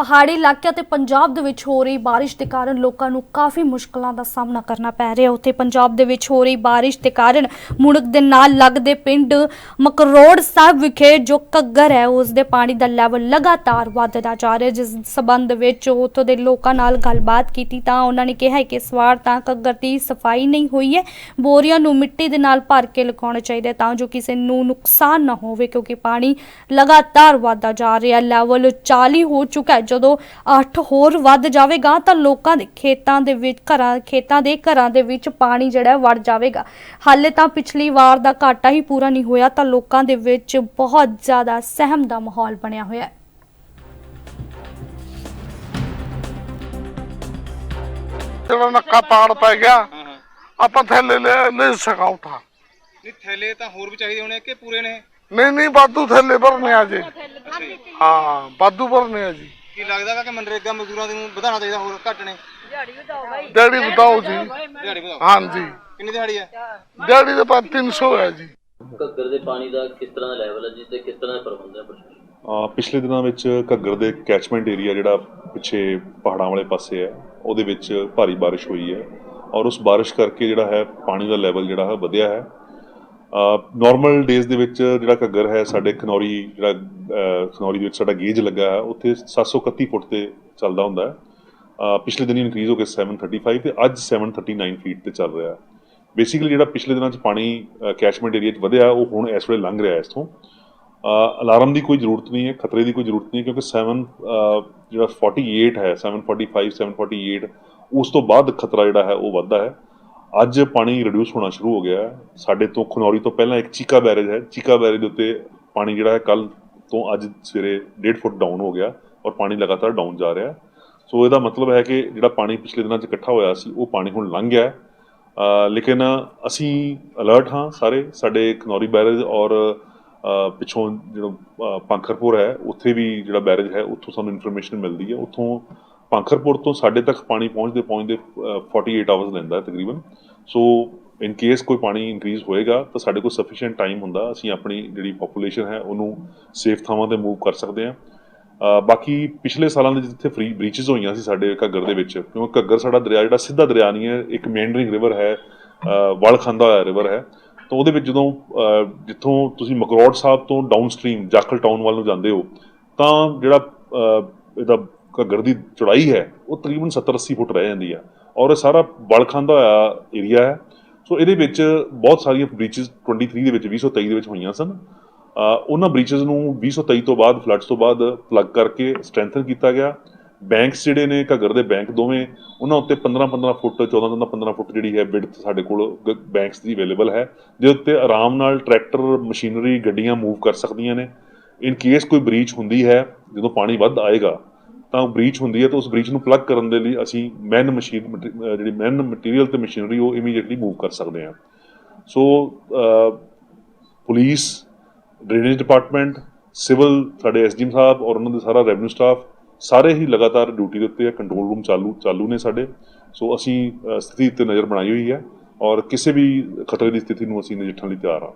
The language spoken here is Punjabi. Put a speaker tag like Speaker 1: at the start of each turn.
Speaker 1: ਪਹਾੜੀ ਇਲਾਕਿਆਂ ਤੇ ਪੰਜਾਬ ਦੇ ਵਿੱਚ ਹੋ ਰਹੀ ਬਾਰਿਸ਼ ਦੇ ਕਾਰਨ ਲੋਕਾਂ ਨੂੰ ਕਾਫੀ ਮੁਸ਼ਕਲਾਂ ਦਾ ਸਾਹਮਣਾ ਕਰਨਾ ਪੈ ਰਿਹਾ। ਉੱਥੇ ਪੰਜਾਬ ਦੇ ਵਿੱਚ ਹੋ ਰਹੀ ਬਾਰਿਸ਼ ਦੇ ਕਾਰਨ ਮੁਣਕ ਦੇ ਨਾਲ ਲੱਗਦੇ ਪਿੰਡ ਮਕਰੋੜ ਸਾਹਿਬ ਵਿਖੇ ਜੋ ਘੱਗਰ ਹੈ ਉਸ ਦੇ ਪਾਣੀ ਦਾ ਲੈਵਲ ਲਗਾਤਾਰ ਵੱਧਦਾ ਜਾ ਰਿਹਾ। ਜਿਸ ਸਬੰਧ ਵਿੱਚ ਉੱਥੋਂ ਦੇ ਲੋਕਾਂ ਨਾਲ ਗੱਲਬਾਤ ਕੀਤੀ ਤਾਂ ਉਹਨਾਂ ਨੇ ਕਿਹਾ ਕਿ ਇਸ ਵਾਰ ਤਾਂ ਘੱਗਰ ਦੀ ਸਫ਼ਾਈ ਨਹੀਂ ਹੋਈ ਹੈ। ਬੋਰੀਆਂ ਨੂੰ ਮਿੱਟੀ ਦੇ ਨਾਲ ਭਰ ਕੇ ਲਗਾਉਣਾ ਚਾਹੀਦਾ ਤਾਂ ਜੋ ਕਿਸੇ ਨੂੰ ਨੁਕਸਾਨ ਨਾ ਹੋਵੇ, ਕਿਉਂਕਿ ਪਾਣੀ ਲਗਾਤਾਰ ਵੱਧਦਾ ਜਾ ਰਿਹਾ। ਲੈਵਲ 40 ਹੋ ਚੁੱਕਾ ਹੈ ਜਦੋਂ 8 ਹੋਰ ਵੱਧ ਜਾਵੇਗਾ ਤਾਂ ਲੋਕਾਂ ਦੇ ਖੇਤਾਂ ਦੇ ਵਿੱਚ ਘਰਾਂ ਖੇਤਾਂ ਦੇ ਘਰਾਂ ਦੇ ਵਿੱਚ ਪਾਣੀ ਜਿਹੜਾ ਵੜ ਜਾਵੇਗਾ। ਹਾਲੇ ਤਾਂ ਪਿਛਲੀ ਵਾਰ ਦਾ ਘਾਟਾ ਹੀ ਪੂਰਾ ਨਹੀਂ ਹੋਇਆ ਤਾਂ ਲੋਕਾਂ ਦੇ ਵਿੱਚ ਬਹੁਤ ਜ਼ਿਆਦਾ ਸਹਿਮ ਦਾ ਮਾਹੌਲ ਬਣਿਆ ਹੋਇਆ ਹੈ।
Speaker 2: ਜਦੋਂ ਨੱਕਾ ਪਾੜ ਪੈ ਗਿਆ ਆਪਾਂ ਥੱਲੇ ਲੈ ਲੈ ਸਕਾ ਉਠਾ।
Speaker 3: ਨਹੀਂ ਥੈਲੇ ਤਾਂ ਹੋਰ ਵੀ ਚਾਹੀਦੇ ਹੋਣੇ ਕਿ ਪੂਰੇ ਨੇ?
Speaker 2: ਨਹੀਂ ਨਹੀਂ ਬਾਦੂ ਥੱਲੇ ਭਰਨੇ ਆ ਜੀ। ਹਾਂ ਬਾਦੂ ਭਰਨੇ ਆ ਜੀ।
Speaker 3: ਕੀ ਲੱਗਦਾ ਕਿ ਮਨਰੇਗਾ ਮਜ਼ਦੂਰਾਂ ਨੂੰ ਵਧਾਉਣਾ ਚਾਹੀਦਾ ਹੋਰ ਘੱਟ ਨੇ?
Speaker 2: ਡੈਡੀ ਬਤਾਓ ਜੀ।
Speaker 3: ਦਿਹਾੜੀ ਵਧਾਓ।
Speaker 2: ਹਾਂਜੀ।
Speaker 3: ਕਿੰਨੀ ਦਿਹਾੜੀ ਹੈ?
Speaker 2: ਡੈਡੀ ਦੇ 300 ਹੈ ਜੀ।
Speaker 4: ਘੱਗਰ ਦੇ ਪਾਣੀ ਦਾ ਕਿਸ ਤਰ੍ਹਾਂ ਦਾ ਲੈਵਲ ਹੈ ਜੀ ਤੇ ਕਿਸ ਤਰ੍ਹਾਂ ਦਾ ਪ੍ਰਬੰਧ ਹੈ ਪ੍ਰਸ਼ਾਸਨ?
Speaker 5: ਅਹ ਪਿਛਲੇ ਦਿਨਾਂ ਵਿੱਚ ਘੱਗਰ ਦੇ ਕੈਚਮੈਂਟ ਏਰੀਆ ਜਿਹੜਾ ਪਿੱਛੇ ਪਹਾੜਾਂ ਵਾਲੇ ਪਾਸੇ ਹੈ ਉਹਦੇ ਵਿੱਚ ਭਾਰੀ ਬਾਰਿਸ਼ ਹੋਈ ਹੈ। ਔਰ ਉਸ ਬਾਰਿਸ਼ ਕਰਕੇ ਜਿਹੜਾ ਹੈ ਪਾਣੀ ਦਾ ਲੈਵਲ ਜਿਹੜਾ ਹੈ ਵਧਿਆ ਹੈ। ਨਾਰਮਲ ਡੇਜ਼ ਦੇ ਵਿੱਚ ਜਿਹੜਾ ਘੱਗਰ ਹੈ ਸਾਡੇ ਖਨੌਰੀ ਜਿਹੜਾ ਖਨੌਰੀ ਦੇ ਵਿੱਚ ਸਾਡਾ ਗੇਜ ਲੱਗਾ ਹੈ ਉੱਥੇ 731 ਫੁੱਟ ਤੇ ਚੱਲਦਾ ਹੁੰਦਾ ਹੈ। ਅਹ ਪਿਛਲੇ ਦਿਨੀ ਇਨਕਰੀਜ਼ ਹੋ ਕੇ 735 ਤੇ ਅੱਜ 739 ਫੀਟ ਤੇ ਚੱਲ ਰਿਹਾ ਹੈ। ਬੇਸਿਕਲੀ ਜਿਹੜਾ ਪਿਛਲੇ ਦਿਨਾਂ 'ਚ ਪਾਣੀ ਕੈਚਮੈਂਟ ਏਰੀਆ 'ਚ ਵਧਿਆ ਉਹ ਹੁਣ ਇਸ ਵੇਲੇ ਲੰਘ ਰਿਹਾ ਇਸ ਤੋਂ ਅਲਾਰਮ ਦੀ ਕੋਈ ਜ਼ਰੂਰਤ ਨਹੀਂ ਹੈ ਖਤਰੇ ਦੀ ਕੋਈ ਜ਼ਰੂਰਤ ਨਹੀਂ ਕਿਉਂਕਿ 7 ਅਹ, ਜਿਹੜਾ 48 ਹੈ 745 748 ਉਸ ਤੋਂ ਬਾਅਦ ਖਤਰਾ ਜਿਹੜਾ ਹੈ ਉਹ ਵੱਧਦਾ ਹੈ। ਅੱਜ ਪਾਣੀ ਰਿਡਿਊਸ ਹੋਣਾ ਸ਼ੁਰੂ ਹੋ ਗਿਆ ਹੈ। ਸਾਡੇ ਤੋਂ ਖਨੌਰੀ ਤੋਂ ਪਹਿਲਾਂ ਇੱਕ ਚੀਕਾ ਬੈਰੇਜ ਹੈ। ਚੀਕਾ ਬੈਰੇਜ ਦੇ ਉੱਤੇ ਪਾਣੀ ਜਿਹੜਾ ਹੈ ਕੱਲ ਤੋਂ ਅੱਜ ਸਵੇਰੇ 1.5 ਫੁੱਟ ਡਾਊਨ ਹੋ ਗਿਆ ਔਰ ਪਾਣੀ ਲਗਾਤਾਰ ਡਾਊਨ ਜਾ ਰਿਹਾ ਸੋ ਇਹਦਾ ਮਤਲਬ ਹੈ ਕਿ ਜਿਹੜਾ ਪਾਣੀ ਪਿਛਲੇ ਦਿਨਾਂ 'ਚ ਇਕੱਠਾ ਹੋਇਆ ਸੀ ਉਹ ਪਾਣੀ ਹੁਣ ਲੰਘ ਗਿਆ ਲੇਕਿਨ ਅਸੀਂ ਅਲਰਟ ਹਾਂ ਸਾਰੇ ਸਾਡੇ ਖਨੌਰੀ ਬੈਰੇਜ ਔਰ ਅ, ਪਿੱਛੋਂ ਜਿਹੜਾ ਅ, ਹੈ ਉੱਥੇ ਵੀ ਜਿਹੜਾ ਬੈਰੇਜ ਹੈ ਉੱਥੋਂ ਸਾਨੂੰ ਇਨਫੋਰਮੇਸ਼ਨ ਮਿਲਦੀ ਹੈ। ਉੱਥੋਂ ਪਾਂਖਰਪੁਰ ਤੋਂ ਸਾਡੇ ਤੱਕ ਪਾਣੀ ਪਹੁੰਚਦੇ ਪਹੁੰਚਦੇ ਅ, 48 ਆਵਰਸ ਲੈਂਦਾ ਹੈ ਤਕਰੀਬਨ। ਸੋ ਇਨ ਕੇਸ ਕੋਈ ਪਾਣੀ ਇਨਕਰੀਜ਼ ਹੋਏਗਾ ਤਾਂ ਸਾਡੇ ਕੋਲ ਸਫੀਸ਼ੀਐਂਟ ਟਾਈਮ ਹੁੰਦਾ। ਅਸੀਂ ਆਪਣੀ ਜਿਹੜੀ ਪੋਪੂਲੇਸ਼ਨ ਹੈ ਉਹਨੂੰ ਸੇਫ ਥਾਵਾਂ ਤੇ ਮੂਵ ਕਰ ਸਕਦੇ ਹਾਂ। ਬਾਕੀ ਪਿਛਲੇ ਸਾਲਾਂ ਦੇ ਜਿੱਥੇ ਫ੍ਰੀ ਬ੍ਰੀਚਸ ਹੋਈਆਂ ਸੀ ਸਾਡੇ ਘੱਗਰ ਦੇ ਵਿੱਚ ਕਿਉਂਕਿ ਘੱਗਰ ਸਾਡਾ ਦਰਿਆ ਜਿਹੜਾ ਸਿੱਧਾ ਦਰਿਆ ਨਹੀਂ ਹੈ ਇੱਕ ਮੇਂਡਰਿੰਗ ਰਿਵਰ ਹੈ ਅ, ਵਲ ਖਾਂਦਾ ਹੋਇਆ ਰਿਵਰ ਹੈ। ਤਾਂ ਉਹਦੇ ਵਿੱਚ ਜਦੋਂ ਜਿੱਥੋਂ ਤੁਸੀਂ ਮਕਰੋੜ ਸਾਹਿਬ ਤੋਂ ਡਾਊਨ ਸਟਰੀਮ ਜਾਖਲ ਟਾਊਨ ਵੱਲ ਨੂੰ ਜਾਂਦੇ ਹੋ ਤਾਂ ਜਿਹੜਾ ਇਹਦਾ ਘੱਗਰ ਦੀ ਚੌੜਾਈ ਹੈ, ਉਹ ਤਕਰੀਬਨ 70 80 ਫੁੱਟ ਰਹਿ ਜਾਂਦੀ ਹੈ ਔਰ ਇਹ ਸਾਰਾ ਬਲ ਖਾਂਦਾ ਹੋਇਆ ਏਰੀਆ ਹੈ। ਸੋ ਇਹਦੇ ਵਿੱਚ ਬਹੁਤ ਸਾਰੀਆਂ ਬ੍ਰੀਚਸ 23 ਦੇ ਵਿੱਚ 2023 ਦੇ ਵਿੱਚ ਹੋਈਆਂ ਸਨ। ਉਹਨਾਂ ਬ੍ਰੀਚਸ ਨੂੰ 2023 ਤੋਂ ਬਾਅਦ ਫਲੱਡਸ ਤੋਂ ਬਾਅਦ ਪਲੱਗ ਕਰਕੇ ਸਟਰੈਂਥਨ ਕੀਤਾ ਗਿਆ। ਬੈਂਕਸ ਜਿਹੜੇ ਨੇ, ਘੱਗਰ ਦੇ ਬੈਂਕ ਦੋਵੇਂ, ਉਹਨਾਂ ਉੱਤੇ 15 15 ਫੁੱਟ 14 14 15 ਫੁੱਟ ਜਿਹੜੀ ਹੈ ਵਿਡਥ ਸਾਡੇ ਕੋਲ ਬੈਂਕਸ ਦੀ ਅਵੇਲੇਬਲ ਹੈ। ਜਿਹਦੇ ਉੱਤੇ ਆਰਾਮ ਨਾਲ ਟਰੈਕਟਰ ਮਸ਼ੀਨਰੀ ਗੱਡੀਆਂ ਮੂਵ ਕਰ ਸਕਦੀਆਂ ਨੇ। ਇਨ ਕੇਸ ਕੋਈ ਬ੍ਰੀਚ ਹੁੰਦੀ ਹੈ, ਜਦੋਂ ਪਾਣੀ ਵੱਧ ਆਏਗਾ ਤਾਂ ਬ੍ਰੀਚ ਹੁੰਦੀ ਹੈ ਤਾਂ ਉਸ ਬ੍ਰੀਚ ਨੂੰ ਪਲੱਗ ਕਰਨ ਦੇ ਲਈ ਅਸੀਂ ਮੈਨ ਮਸ਼ੀਨ ਜਿਹੜੀ ਮੈਨ ਮਟੀਰੀਅਲ ਤੇ ਮਸ਼ੀਨਰੀ ਉਹ ਇਮੀਡੀਏਟਲੀ ਮੂਵ ਕਰ ਸਕਦੇ ਹਾਂ। So uh, police drainage department civil ਸਾਡੇ ਐਸਡੀਐਮ ਸਾਹਿਬ ਔਰ ਉਹਨਾਂ ਦੇ ਸਾਰਾ ਰੈਵਨਿਊ ਸਟਾਫ ਸਾਰੇ ਹੀ ਲਗਾਤਾਰ ਡਿਊਟੀ ਦੇ ਉੱਤੇ ਕੰਟਰੋਲ ਰੂਮ ਚਾਲੂ ਚਾਲੂ ਨੇ ਸਾਡੇ। ਸੋ ਅਸੀਂ ਸਥਿਤੀ ਉੱਤੇ ਨਜ਼ਰ ਬਣਾਈ ਹੋਈ ਹੈ ਔਰ ਕਿਸੇ ਵੀ ਖਤਰੇ ਦੀ ਸਥਿਤੀ ਨੂੰ ਅਸੀਂ ਨਜਿੱਠਣ ਲਈ ਤਿਆਰ ਹਾਂ।